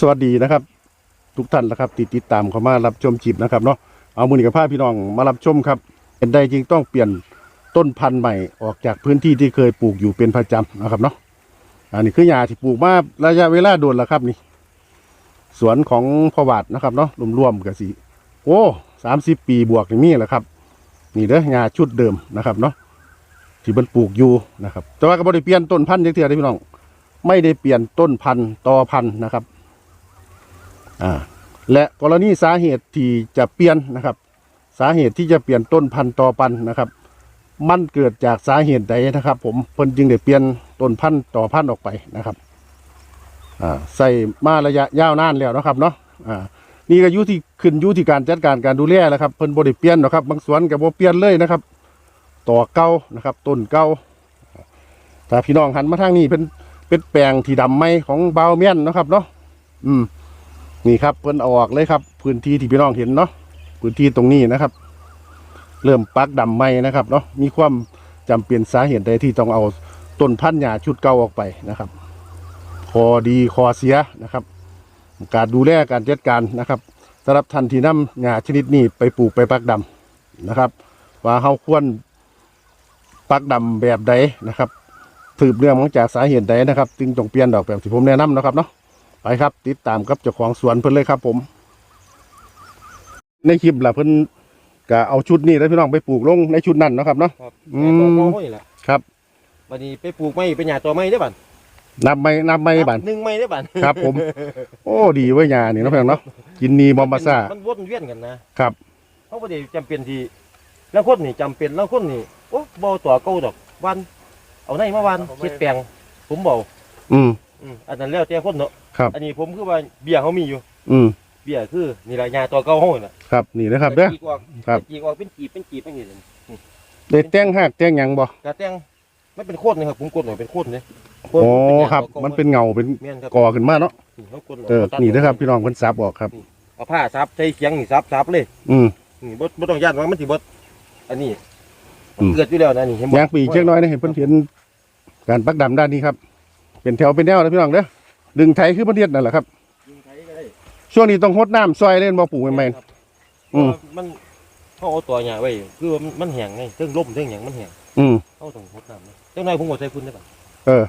สวัสดีนะครับ ทุกท่านนะครับติดติดตามเข้ามารับชมคลิปนะครับเนาะเอามือหนีกับผ้าพี่น้องมารับชมครับเป็นใดจริงต้องเปลี่ยนต้นพันธุ์ใหม่ออกจากพื้นที่ที่เคยปลูกอยู่เป็นประจำนะครับเนาะอันนี้คือหญ้าที่ปลูกมาระยะเวลาโดนแล้วครับนี่ สวนของพ่อวาดนะครับเนาะรวมๆกับสีโอ้สามสิบปีบวกนี่แหละครับ นี่เด้อหญ้าชุดเดิมนะครับเนาะที่มันปลูกอยู่นะครับ แต่ว่าก็บ่ได้เปลี่ยนต้นพันธุ์จักเทื่อเด้อพี่น้อง ไม่ได้เปลี่ยนต้นพันธุ์ต่อพันธุ์นะครับ อ่าและกรณีสาเหตุที่จะเปลี่ยนนะครับ สาเหตุที่จะเปลี่ยนต้นพันธุ์ต่อพันธุ์นะครับ มันเกิดจากสาเหตุใดนะครับ ผมเพิ่นจึงได้เปลี่ยนต้นพันธุ์ต่อพันธุ์ออกไปนะครับอ่าใส่มาระยะยาวนานแล้วนะครับเนาะอ่านี่ก็ยู่ที่ขึ้นยู่ที่การจัดการการดูแลแล้วครับเพิ่นบ่ได้เปลี่ยนหรอกครับ บางสวนก็บ่เปลี่ยนเลยนะครับ ต่อเก่านะครับต้นเก่าถ้าพี่น้องหันมาทางนี้เป็นเป็นแปลงที่ดำไหมของเบาเมียนนะครับเนาะอืม นี่ครับเพิ่นออกเลยครับ พื้นที่ที่พี่น้องเห็นเนาะพื้นที่ตรงนี้นะครับ เริ่มปักดำไม้นะครับเนาะมีความจำเป็นสาเหตุใดที่ต้องเอาต้นพันธุ์หญ้าชุดเก่าออกไปนะครับคอดีคอเสียนะครับ การดูแลการจัดการนะครับสำหรับท่านที่นำหญ้าชนิดนี้ไปปลูกไปปักดำนะครับ ว่าเฮาควรปักดำแบบใดนะครับ ถืบเรื่องมาจากสาเหตุใดนะครับ จึงต้องเปลี่ยนดอกแบบที่ผมแนะนำนะครับเนาะ ไปครับติดตามกับเจ้าของสวนเพิ่นเลยครับผม ในคลิปล่ะเพิ่นก็เอาชุดนี้แล้วพี่น้องไปปลูกลงในชุดนั้นเนาะครับเนาะ ครับอืหมญ้าตัวพ่อนี่แหละครับบัดนี้ไปปลูกไม้เป็นหญ้าตัวไม้ได้อบัดนับไม่นับไม่บันหนึ่งไม้ได้อบัดครับ ผม โอ้ดีเว้ยยานี่เนาะเพียงเนาะกินนีมอมมาซ่ามันวนเวียนกันนะครับเพราะว่าเดี๋ยวจำเป็นที่แล้วคนนี่จำเป็นแล้วคนนี่โอ้บ่ตัวเก่าดอกวัน เอาในมาวันเฮ็ดแปลงผมบอกอืม อืมอันนั้นแล้วแต่คนเนาะครับ อันนี้ผมคือว่าเบี้ยเขามีอยู่ อืมเบี้ยคือนี่ละหญ้าตัวเก่าเฮานี่ล่ะครับนี่นะครับเด้อจีกออกครับจีกออกเป็นกีบเป็นกีบเป็นกีบเลยได้แต่งหากแต่งหยังบ่กระแตงไม่เป็นโคตรนะครับผมกดหน่อยเป็นโคตรเนี่ยโอ้ครับ มันเป็นเงาเป็นแม่นครับก่อขึ้นมาเนาะนี่เขากดเออนี่นะครับพี่น้องเพิ่นซับออกครับ เอาผ้าซับใส่เคียงนี่ซับซับเลยอืม นี่บ่บ่ต้องย่านว่ามันสิบ่อันนี้อืม เกิดอยู่แล้วนะนี่เห็นบ่ยางปีกเช็คน้อยนะเห็นเพิ่นเห็นการปักดำด้านนี้ครับ เป็นแถวเป็นแนวนะพี่น้องเด้อดึงไถคือประเทศนั่นแหละครับ ยิงไทยก็ได้ช่วงนี้ต้องหดน้ำซอยเล่นบ่ปลูกใหม่ครับอืม เพราะว่ามันเขาเอาตัวหญ้าไว้คือว่ามันแห้งไงเทิงลมเทิงหยังมันแห้งๆอืมเขาต้องรดน้ำนะจังไดผมก็ใส่ฝุ่นได้ป่ะเออ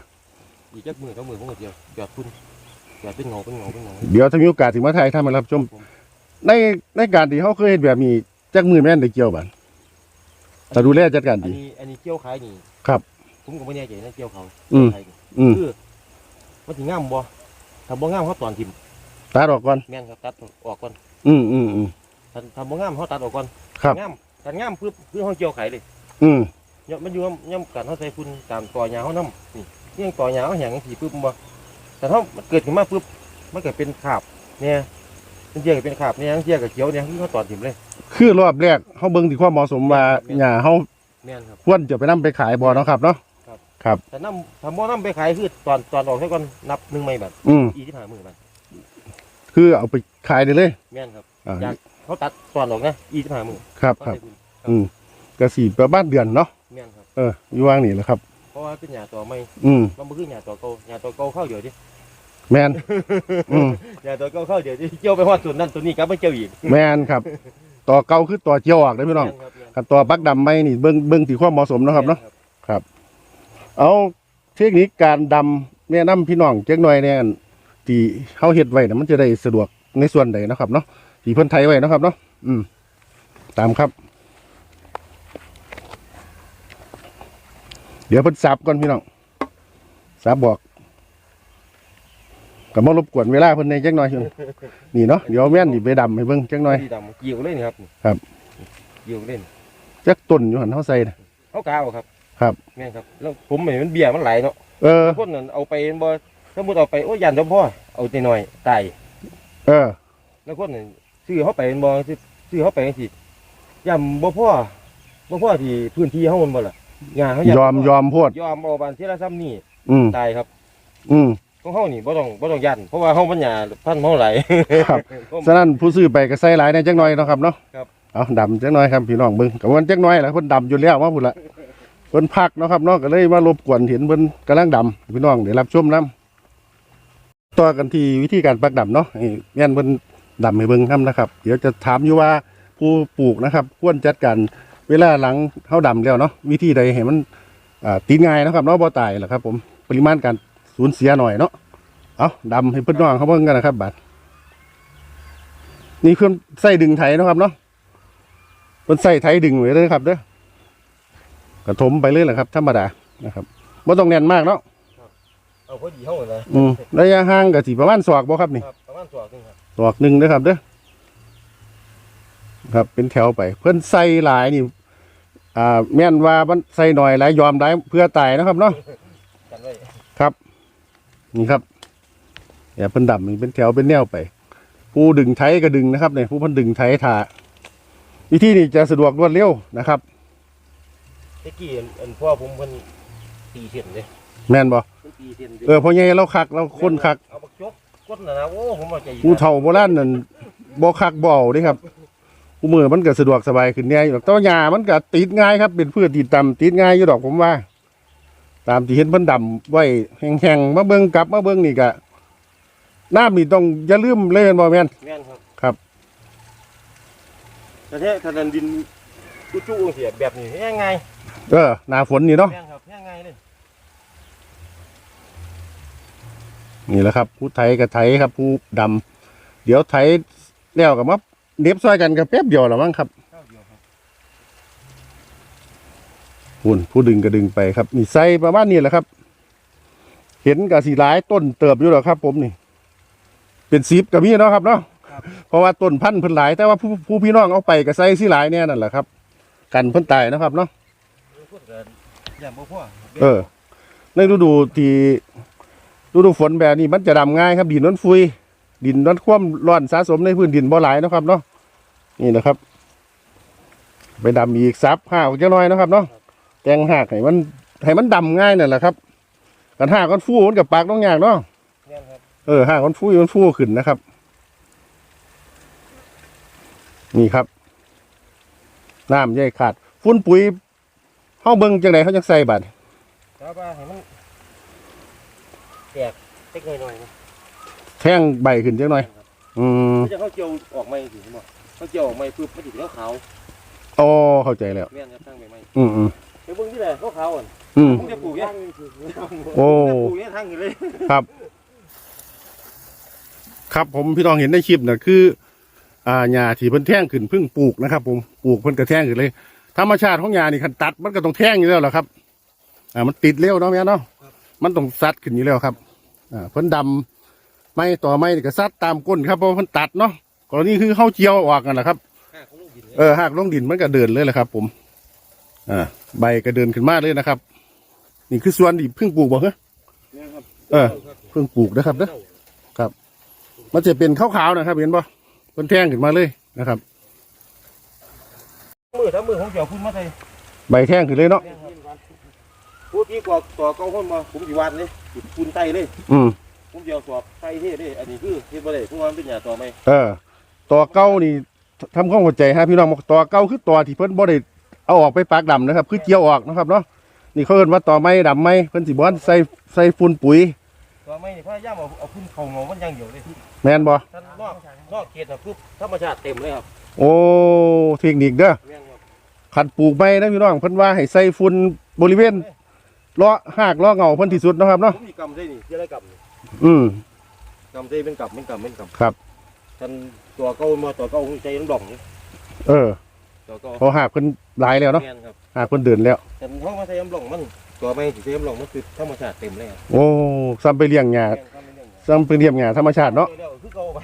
อีกจักมือสองมือผมก็เดียวหยอดฝุ่นหยอดเป็นเงาเป็นเงาเป็นเงาเดี๋ยวถ้ามีโอกาสถึงมาไทยถ้ามารับชมผมในในการที่เขาเคยเห็นแบบนี้จักมือแม่นได้เกี่ยวบันแต่ดูแลจัดการอันดี นี้อันนี้เกี่ยวขายนี่ครับ ผมก็ไม่แน่ใจนะเกี่ยวเขาอืม ขายนี่ อืม คือมันสิงามบ่ถ้าบ่งามเขาตอนทิ่มตัดออกก่อน แม่นครับตัดออกก่อนอืมอืมอืม ถ้าถ้าบ่งามเขาตัดออกก่อนครับ งามถ้างามปึ๊บคือเขาเกี่ยวขายเลยอืมเนี่ยมันอยู่ย่ำกันเขาใส่ฝุ่นตามต่อหญ้าเขานํนี่เรื่องต่อหญ้าเขาแห้งสีปึ๊บบ่แต่ถ้ามันเกิดขึ้นมาปึ๊บมันก็เป็นขาบเนี่ยมันเจียก็เป็นขาบเนี่ยเจียกับเขียวเนี่ยคือเขาตอนทิ่มเลย คือรอบแรกเขาเบิ่งที่ความเหมาะสมว่าหญ้าเขาแม่นครับควรจะไปนํไปขายบ่เนาะครับเนาะ ครับครับ แต่น้ำถ้าบ่น้ำไปขายคือตอนตอนออกใช้ก่อนนับหนึ่งไม้บาทอืมอีที่หามือบาทคือเอาไปขายได้เลยแม่นครับอ่าอยากเขาตัดตอนออกนะอีที่หามือครับเขาครับใส่ฝุ่นอืมกระสีประมาณเดือนเนาะแม่นครับ เอออยู่ว่างนี่แหละครับ เพราะว่าเป็นหญ้าตัวใหม่อืมมันบ่คือหญ้าตัวเก่าหญ้าตัวเก่าเข้าเดี๋ยวดิแมนอืมหญ้าตัวเก่าเข้าเดี๋ยวดิเกี่ยวไปฮอดส่วนนั้นตัวนี้กลับมาเกี่ยวอีกแมนครับ ต่อเก่าคือต่อเจียวออกได้อพี่น้องแม่ครับแม่นครับต่อปักดำไม่นี่เบิ่งเบิ่งที่ความเหมาะสมเนาะครับเนาะ เอาเทคนิคการดำแนะนำพี่น้องจักหน่อยเนี่ยที่เฮาเฮ็ดไว้นะมันจะได้สะดวกในส่วนใดเนาะครับเนาะที่เพิ่นไทยไว้เนาะครับเนาะอืม ตามครับ เดี๋ยวเพิ่นสับก่อนพี่น้องสับบอกก็บ่รบกวนเวลาเพิ่นในจักหน่อยอยู่นี่เนาะเดี๋ยวแม่นสิไปดำให้เบิ่งจักหน่อยสีดำเกี่ยวเลยนี่ครับ ครับเกี่ยวเลยนี่จักต้นอยู่หั่นเฮาใส่น่ะเขากาวครับ ครับ แม่นครับ แล้วผมเห็นมันเบี้ยมันไหลเนาะเออ คนนั้นเอาไปบ่สมมุติเอาไปโอ้ยยันจมพ่อเอาแต่น้อยตายเออ แล้วคนนั้นซื้อเขาไปบ่ซื้อซื้อเขาไปจังซี่ย่ำบ่พ่อบ่พ่อที่พื้นที่เฮามันบ่ล่ะงานเขายอมยอมโพดยอมเอาบานเทยละซ้ำนี่อืมตายครับอืม ของเฮานี่บ่ต้องบ่ต้องยันเพราะว่าเฮามันหญ้าพันธุ์เฮาไหลายครับฉะนั้นผู้ซื้อไปก็ใส่หลายในจักหน่อยเนาะครับเนาะครับ เอาดำจักหน่อยครับพี่น้องเบิ่งกับวันจักหน่อยแหละเพิ่นดำอยู่แล้วว่าพุ่นละ เพิ่นพักเนาะครับเนาะก็เลยมารบกวนเห็นเพิ่นกำลังดำพี่น้องได้รับชมนํต่อกันที่วิธีการปักดำเนาะให้แม่นเพิ่นดำให้เบิ่งนํนะครับ เดี๋ยวจะถามอยู่ว่าผู้ปลูกนะครับ ควรจัดการเวลาหลังเฮาดำแล้วเนาะวิธีใดให้มันติดง่ายนะครับเนาะบ่ตายล่ะครับ ผมปริมาณการสูญเสียหน่อยเนาะเอาดำให้เพิ่นน้องเขาเบิ่งกันนะครับบัดนี่เครื่องใส่ดึงไถนะครับเนาะเพิ่นใส่ไถดึงไว้เลยครับเด้อ กระถมไปเลยแหละครับ ธรรมดานะครับบ่ต้องแน่นมากเนาะเอาพอดีเท่าเลยอืมระยะห่างก็สิประมาณศอกบ่ครับนี่ครับประมาณสองนึงครับศอกหนึ่งนะครับเด้อครับ เป็นแถวไป เพื่อนใส่หลายนี่อ่าแม่นว่ามันใส่หน่อยหลายยอมได้เพื่อตายนะครับเนาะกันไว้นี่ครับอย่าเพิ่นดำนี่เป็นแถวเป็นแนวไป ผู้ดึงไถก็ดึงนะครับเนี่ยผู้เพิ่นดึงไถถ่าวิธีนี้จะสะดวกรวดเร็วนะครับ ตะกี้อันอันพ่อผมเพิ่นตีเส้นเลยแม่นบ่เพิ่นตีเส้นยู่เออพอใหญ่เราคักเราคนคักเอาบักจกกดน่ะนะโอ้ผมว่าใจผู้เฒ่าโบราณนั่นบ่คักบ่เอาเด้ครับผู้มือมันก็สะดวกสบายขึ้นแน่อยู่ดอกแต่ว่าหญ้ามันก็ติดง่ายครับ เป็นพืชติดต่ำติดง่ายอยู่ดอกผมว่า ตามที่เห็นเพิ่นดำไว้แห้งๆมาเบิ่งกลับมาเบิ่งนี่ก็น้ำนี่ต้องอย่าลืมเลยแม่นบ่แม่น แม่นครับครับ แต่แท้ถ้าดันดินจุ๊ๆเสียแบบนี้ง่ายไง เออหน้าฝนนี่เนาะแม่นครับง่ายไงเลยนี่แหละครับ ผู้ไถกับไถครับ ผู้ดำเดี๋ยวไถแล้วก็มาเน็บซอยกันก็แป๊บเดียวละมั้งครับข้าวเดียวครับหุ่นผู้ดึงก็ดึงไปครับนี่ใส่ประมาณนี้แหละครับ เห็นกับสีหลายต้นเติบอยู่หรอกครับ ผมนี่ เป็นซีบกับมีเนาะครับเนาะเพราะว่าต้นพันธุ์เพิ่นหลาย แต่ว่าผู้ผู้พี่น้องเอาไปก็ใส่สีหลายเนี่ยนั่นแหละครับ กันเพิ่นตายเนาะครับเนาะ พูดกันอย่างบ่พ่อเออในฤดูที่ฤดูฝนแบบนี้มันจะดำง่ายครับดินมันฟุย ดินมันคว่ำร้อนสะสมในพื้นดินบ่หลายเนาะครับเนาะนี่นะครับ ไปดำอีกซับห้าวจะน้อยเนาะครับเนาะแตงหากให้มันให้มันดำง่ายนั่นแหละครับกันหากมันฟูมันกับปากต้องยากเนาะแม่นครับเออหากมันฟูมันฟูขึ้นนะครับ นี่ครับน้ำใยขาดฟุ้นปุ๋ย เฮาเบิ่งจังไดเขาจังใส่บัดแต่ว่าให้มันแตกเล็กน้อยๆนะแท่งใบขึ้นจังหน่อย อืมไม่ใช่เขาเจียวออกไม่ถึงบอกเขาเจียวออกไม่ปุ๊บมันถึงขาวอ๋อเข้าใจแล้ว ๆแม่นครับตั้งใบไม้อืมอืมเดี๋ยวเบิ่งที่ไหนเขาขาวอะอืม ผมจะปลูกเนี่ยโอ้ ผมจะปลูกเนี่ยทั้งอยู่เลยครับผมพี่น้องเห็นในคลิปน่ะคือ อ่าหญ้าที่เพิ่นแท่งขึ้นเพิ่งปลูกนะครับ ผมปลูกเพิ่นก็แท่งขึ้นเลย ธรรมชาติของหญ้านี่คันตัดมันก็ต้องแท่งอยู่แล้วล่ะครับ อ่า มันติดเร็วเนาะแม่เนาะมันต้องซัดขึ้นอยู่แล้วครับ อ่าเพิ่นดำไม่ต่อไม่นี่ก็ซัดตามก้นครับเพราะว่าเพิ่นตัดเนาะกรณีคือเข้าเจียวออกกันนะครับห้าของลูกดินเนี่ยเออหากลงดินมันก็เดินเลยแหละครับ ผม อ่า ใบก็เดินขึ้นมาเลยนะครับ นี่คือส่วนที่เพิ่งปลูกบ่เหรอเนี่ยครับเออเพิ่งปลูกนะครับเด้อมันจะเป็นขาวๆนะครับ เห็นป่ะเป็นแท่งขึ้นมาเลยนะครับ มือถ้ามือของเจียวพุ่นมาใส่ใบแท่งขึ้นเลยเนาะพูดที่กว่าต่อเก้าคนมาผมสิวานเลยจุดพุ่นไตเลย อืมผมเจียวสอบไตเท่เลยอันนี้คือเฮ็ดบ่ได้เพราะว่ามันเป็นหญ้าต่อไม้เออต่อเก้านี่ทำความเข้าใจฮะพี่น้องบอกต่อเก้าคือต่อที่เพิ่นบ่ได้เอาออกไปปากดำนะครับ คือเจียวออกนะครับเนาะนี่เขาเอิ้นว่าต่อไม้ดำไม้เพิ่นสิบ่อนใส่ใส่ฝุ่นปุ๋ย ต่อไม้นี่พยายามเอาเอาพุ่นเข้าเงามันอย่างเดียวเลยแม่นบ่ท่านนอกนอกเขตน่ะปุ๊บธรรมชาติเต็มเลยครับโอ้เทคนิคเด้อแม่นครับขัดปลูกไม้นะพี่น้องเพิ่นว่าให้ใส่ฝุ่นบริเวณเลาะหากเลาะเงาเพิ่นที่สุดเนาะครับเนาะผมมีกำใช่นี่ที่ไรกำนี่อืม กำใช่เป็นกำเป็นกำเป็นกำครับ ท่านตัวเก่ามาตัวเก่าใจน้ำดองนี่เออตัวเก่าเพอหากเพิ่นหลายแล้วเนาะแม่นครับหากเพิ่นเดินแล้วแต่เขามาใช้น้ำดองมัน ตัวไม้ที่ใช้น้ำดองมันคือธรรมชาติเต็มเลยครับโอ้ซ้ำไปเลี้ยงหญ้าแม่นครับไม่เรื่องหยังซ้ำไปเลี้ยงหญ้าธรรมชาติเนาะเดี๋ยวคือเก่าไป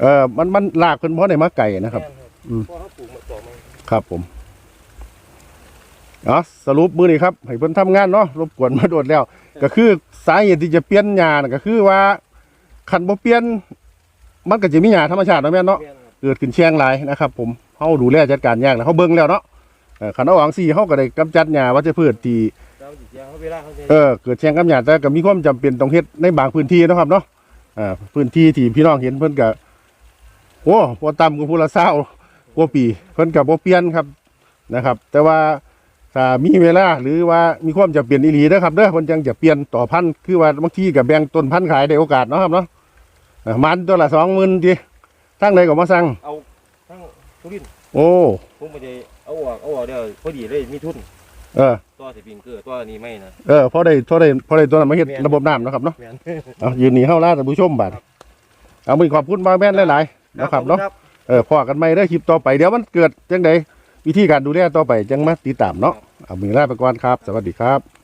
เออมันมันลากขึ้นเพราะในมาไก่นะครับแม่นอืมเพราะเขาปลูกมาต่อไม้ครับผมอ๋อสรุปมือนี้ครับให้เพิ่นทำงานเนาะรบกวนมาโดดแล้ว ก็คือสาเหตุที่จะเปลี่ยนหญ้าน่ะก็คือว่าคันบ่เปลี่ยน มันก็จะมีหญ้าธรรมชาติเนาะแม่นเนาะ แม่นครับเกิดขึ้นเชียงหลายนะครับ ผมเฮาดูแลจัดการยากนะเฮาเบิ่งแล้วเนาะเออคันเอาหวังซี่เฮาก็ได้กำจัดหญ้าวัชพืชที่ เราจิตยาเขาเวลาเขาจะเออเกิดเชียงกับหญ้าแต่ก็มีความจำเป็นต้องเฮ็ดในบางพื้นที่เนาะครับเนาะอ่าพื้นที่ที่พี่น้องเห็นเพิ่นก็โอ้บ่ต่ำกว่าผู้ละ20กว่าปีเพิ่นก็บ่เปลี่ยนครับนะครับ แต่ว่าถ้ามีเวลาหรือว่ามีความจะเปลี่ยนอีหลีนะครับเด้อเพิ่นจังจะเปลี่ยนต่อพันธุ์คือว่าบางทีก็แบ่งต้นพันธุ์ขายได้โอกาสเนาะครับเนาะเออมันตัวละ20,000ติทั้งใดก็มาสั่งเอาทั้งทุรินทร์โอ้ผมไม่ได้เอาออกเอาออกเดี๋ยวพอดีเลยมีทุน เออตัวสปริงเกอร์ตัวนี้ไม่นะเออพอได้พอได้พอได้ตัวนั้นมาเฮ็ดระบบน้ำเนาะครับเนาะแม่นเอายืนหนีเฮาล่าท่านผู้ชมบัดเอามือขอบคุณบางแม่นหลายๆนะครับเนาะครับเออพอกันใหม่ได้อคลิปต่อไปเดี๋ยวมันเกิดจังไดวิธีการดูแลต่อไปจังมาติดตามเนาะเอามือลาไปก่อนครับ สวัสดีครับ